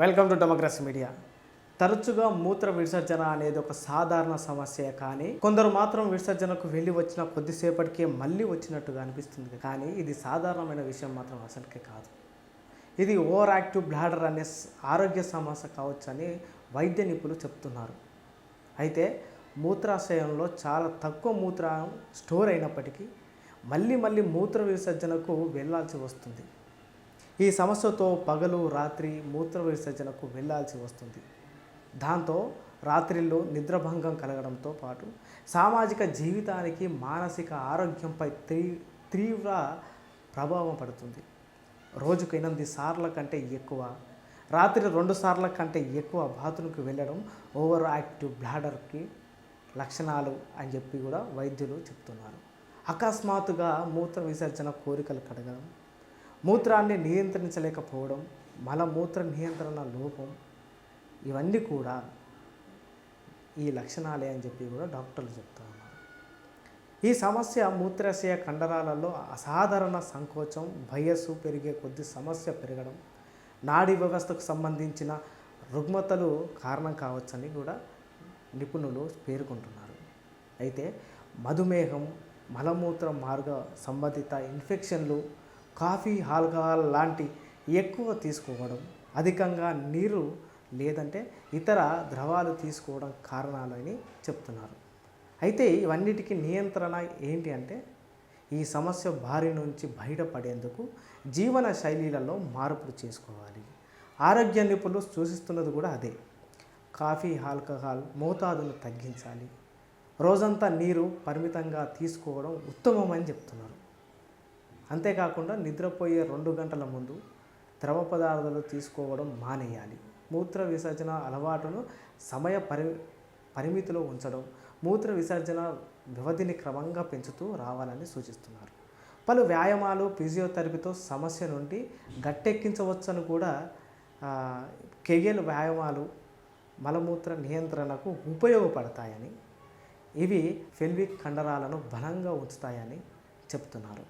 Welcome to democracy media తరచుగా మూత్ర విసర్జన అనేది ఒక సాధారణ సమస్య కానీ కొందరు మాత్రం విసర్జనకు వెళ్ళి వచ్చిన కొద్దిసేపటికే మళ్ళీ వచ్చినట్టుగా అనిపిస్తుంది కానీ ఇది సాధారణమైన విషయం మాత్రం అసలుకే కాదు. ఇది ఓవర్ యాక్టివ్ బ్లాడర్ అనే ఆరోగ్య సమస్య కావచ్చని వైద్య నిపుణులు చెప్తున్నారు. అయితే మూత్రాశయంలో చాలా తక్కువ మూత్రం స్టోర్ అయినప్పటికీ మళ్ళీ మళ్ళీ మూత్ర విసర్జనకు వెళ్ళాల్సి వస్తుంది. ఈ సమస్యతో పగలు రాత్రి మూత్ర విసర్జనకు వెళ్ళాల్సి వస్తుంది. దాంతో రాత్రిళ్ళు నిద్రభంగం కలగడంతో పాటు సామాజిక జీవితానికి మానసిక ఆరోగ్యంపై తీ తీవ్ర ప్రభావం పడుతుంది. రోజుకు ఎనిమిది సార్ల కంటే ఎక్కువ రాత్రి రెండు సార్ల కంటే ఎక్కువ బాత్రూమ్కి వెళ్ళడం ఓవర్ యాక్టివ్ బ్లాడర్కి లక్షణాలు అని చెప్పి కూడా వైద్యులు చెప్తున్నారు. అకస్మాత్తుగా మూత్ర విసర్జన కోరికలు కడగడం మూత్రాన్ని నియంత్రించలేకపోవడం మలమూత్ర నియంత్రణ లోపం ఇవన్నీ కూడా ఈ లక్షణాలే అని చెప్పి కూడా డాక్టర్లు చెప్తా ఉన్నారు. ఈ సమస్య మూత్రాశయ కండరాలలో అసాధారణ సంకోచం వయస్సు పెరిగే కొద్ది సమస్య పెరగడం నాడీ వ్యవస్థకు సంబంధించిన రుగ్మతలు కారణం కావచ్చని కూడా నిపుణులు పేర్కొంటున్నారు. అయితే మధుమేహం మలమూత్ర మార్గ సంబంధిత ఇన్ఫెక్షన్లు కాఫీ ఆల్కహాల్ లాంటి ఎక్కువ తీసుకోవడం అధికంగా నీరు లేదంటే ఇతర ద్రవాలు తీసుకోవడం కారణాలని చెప్తున్నారు. అయితే ఇవన్నిటికీ నియంత్రణ ఏంటి అంటే ఈ సమస్య బారి నుంచి బయటపడేందుకు జీవన శైలిలలో మార్పులు చేసుకోవాలి. ఆరోగ్య నిపుణులు సూచిస్తున్నది కూడా అదే. కాఫీ ఆల్కహాల్ మోతాదును తగ్గించాలి. రోజంతా నీరు పరిమితంగా తీసుకోవడం ఉత్తమమని చెప్తున్నారు. అంతేకాకుండా నిద్రపోయే రెండు గంటల ముందు ద్రవ పదార్థాలు తీసుకోవడం మానేయాలి. మూత్ర విసర్జన అలవాటును సమయ పరి పరిమితిలో ఉంచడం మూత్ర విసర్జన వ్యవధిని క్రమంగా పెంచుతూ రావాలని సూచిస్తున్నారు. పలు వ్యాయామాలు ఫిజియోథెరపీతో సమస్య నుండి గట్టెక్కించవచ్చని కూడా కెగెల్ వ్యాయామాలు మలమూత్ర నియంత్రణకు ఉపయోగపడతాయని ఇవి ఫెల్విక్ కండరాలను బలంగా ఉంచుతాయని చెప్తున్నారు.